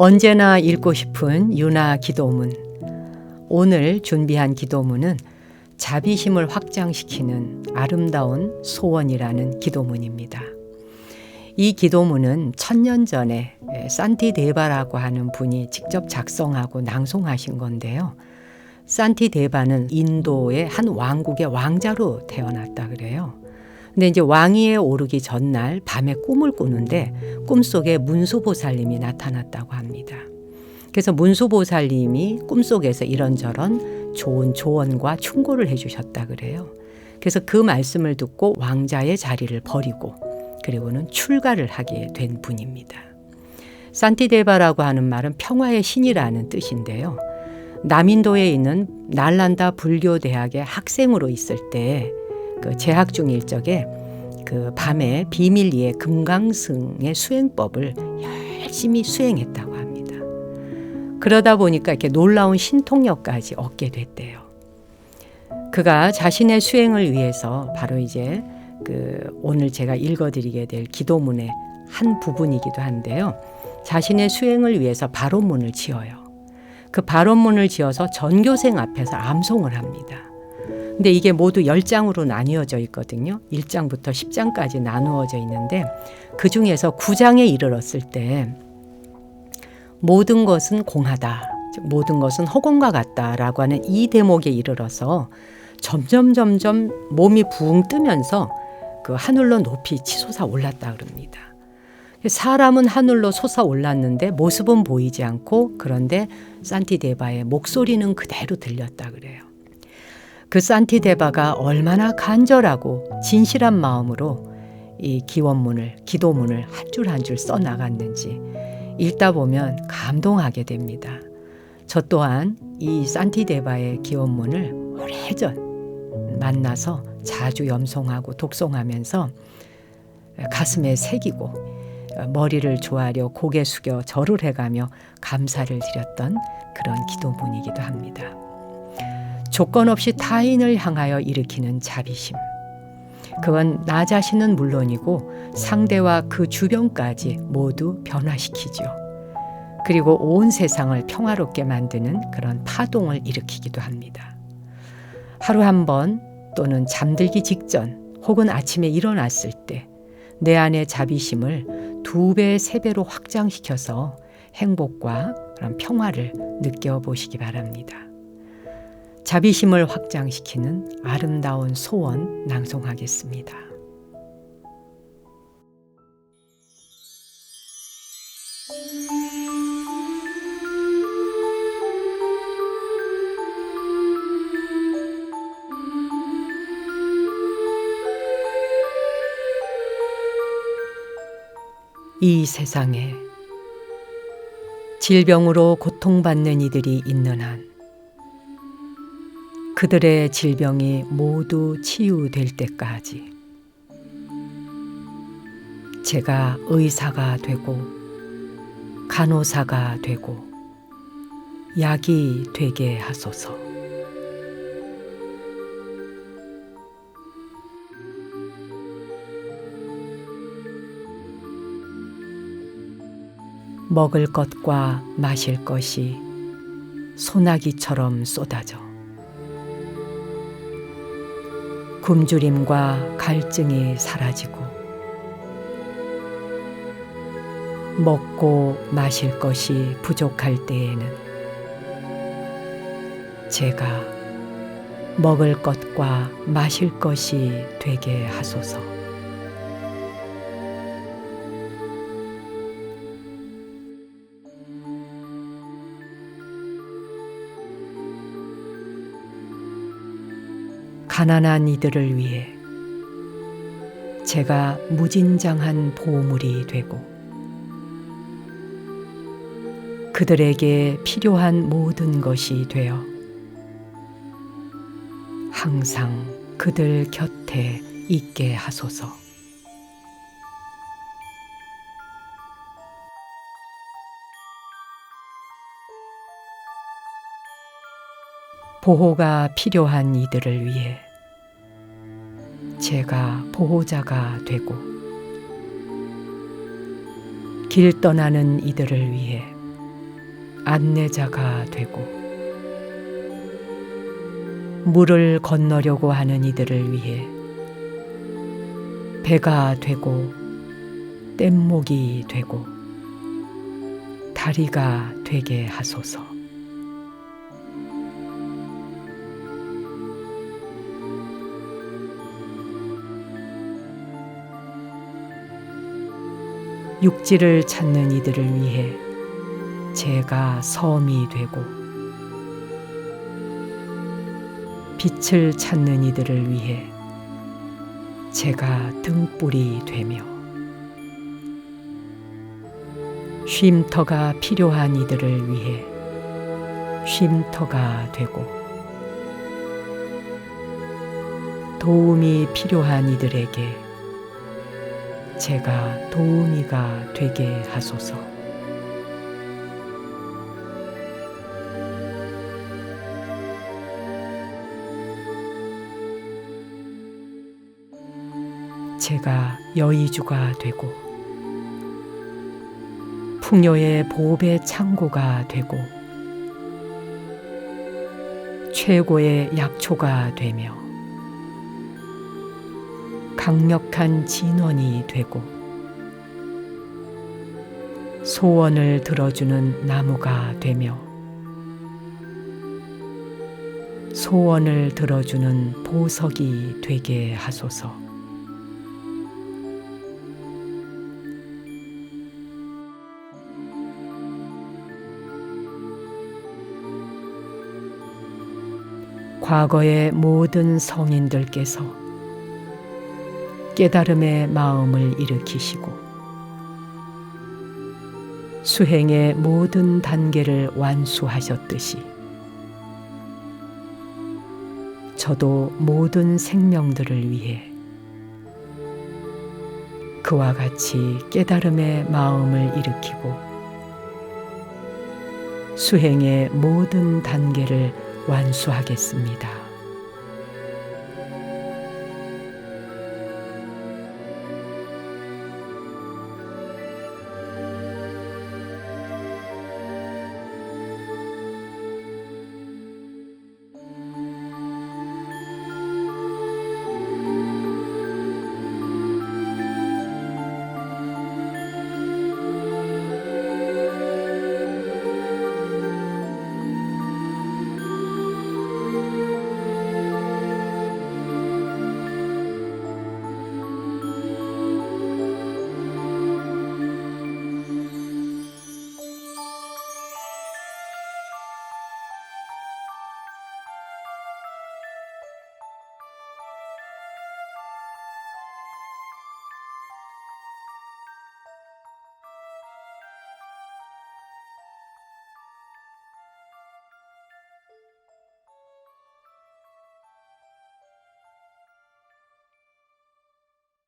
언제나 읽고 싶은 유나 기도문. 오늘 준비한 기도문은 자비심을 확장시키는 아름다운 소원이라는 기도문입니다. 이 기도문은 천년 전에 산티 데바라고 하는 분이 직접 작성하고 낭송하신 건데요. 산티 데바는 인도의 한 왕국의 왕자로 태어났다 그래요. 근데 이제 왕위에 오르기 전날 밤에 꿈을 꾸는데 꿈속에 문수보살님이 나타났다고 합니다. 그래서 문수보살님이 꿈속에서 이런저런 좋은 조언과 충고를 해주셨다 그래요. 그래서 그 말씀을 듣고 왕자의 자리를 버리고 그리고는 출가를 하게 된 분입니다. 산티데바라고 하는 말은 평화의 신이라는 뜻인데요. 남인도에 있는 날란다 불교 대학의 학생으로 있을 때 그 재학 중일 적에 그 밤에 비밀리에 금강승의 수행법을 열심히 수행했다고 합니다. 그러다 보니까 이렇게 놀라운 신통력까지 얻게 됐대요. 그가 자신의 수행을 위해서 바로 이제 그 오늘 제가 읽어드리게 될 기도문의 한 부분이기도 한데요. 자신의 수행을 위해서 발언문을 지어요. 그 발언문을 지어서 전교생 앞에서 암송을 합니다. 근데 이게 모두 열장으로 나뉘어져 있거든요. 1장부터 10장까지 나누어져 있는데 그 중에서 9장에 이르렀을 때 모든 것은 공하다. 모든 것은 허공과 같다라고 하는 이 대목에 이르러서 점점 점점 몸이 붕 뜨면서 그 하늘로 높이 치솟아 올랐다 그럽니다. 사람은 하늘로 솟아 올랐는데 모습은 보이지 않고 그런데 산티데바의 목소리는 그대로 들렸다 그래요. 그 산티데바가 얼마나 간절하고 진실한 마음으로 이 기원문을 기도문을 한 줄 한 줄 써 나갔는지 읽다 보면 감동하게 됩니다. 저 또한 이 산티데바의 기원문을 오래전 만나서 자주 염송하고 독송하면서 가슴에 새기고 머리를 조아려 고개 숙여 절을 해가며 감사를 드렸던 그런 기도문이기도 합니다. 조건 없이 타인을 향하여 일으키는 자비심. 그건 나 자신은 물론이고 상대와 그 주변까지 모두 변화시키죠. 그리고 온 세상을 평화롭게 만드는 그런 파동을 일으키기도 합니다. 하루 한 번 또는 잠들기 직전 혹은 아침에 일어났을 때 내 안의 자비심을 두 배, 세 배로 확장시켜서 행복과 그런 평화를 느껴보시기 바랍니다. 자비심을 확장시키는 아름다운 소원 낭송하겠습니다. 이 세상에 질병으로 고통받는 이들이 있는 한 그들의 질병이 모두 치유될 때까지 제가 의사가 되고 간호사가 되고 약이 되게 하소서. 먹을 것과 마실 것이 소나기처럼 쏟아져 굶주림과 갈증이 사라지고 먹고 마실 것이 부족할 때에는 제가 먹을 것과 마실 것이 되게 하소서. 가난한 이들을 위해 제가 무진장한 보물이 되고 그들에게 필요한 모든 것이 되어 항상 그들 곁에 있게 하소서. 보호가 필요한 이들을 위해 제가 보호자가 되고 길 떠나는 이들을 위해 안내자가 되고 물을 건너려고 하는 이들을 위해 배가 되고 뗏목이 되고 다리가 되게 하소서. 육지를 찾는 이들을 위해 제가 섬이 되고 빛을 찾는 이들을 위해 제가 등불이 되며 쉼터가 필요한 이들을 위해 쉼터가 되고 도움이 필요한 이들에게 제가 도우미가 되게 하소서. 제가 여의주가 되고 풍요의 보배 창고가 되고 최고의 약초가 되며 강력한 진원이 되고 소원을 들어주는 나무가 되며 소원을 들어주는 보석이 되게 하소서. 과거의 모든 성인들께서 깨달음의 마음을 일으키시고 수행의 모든 단계를 완수하셨듯이 저도 모든 생명들을 위해 그와 같이 깨달음의 마음을 일으키고 수행의 모든 단계를 완수하겠습니다.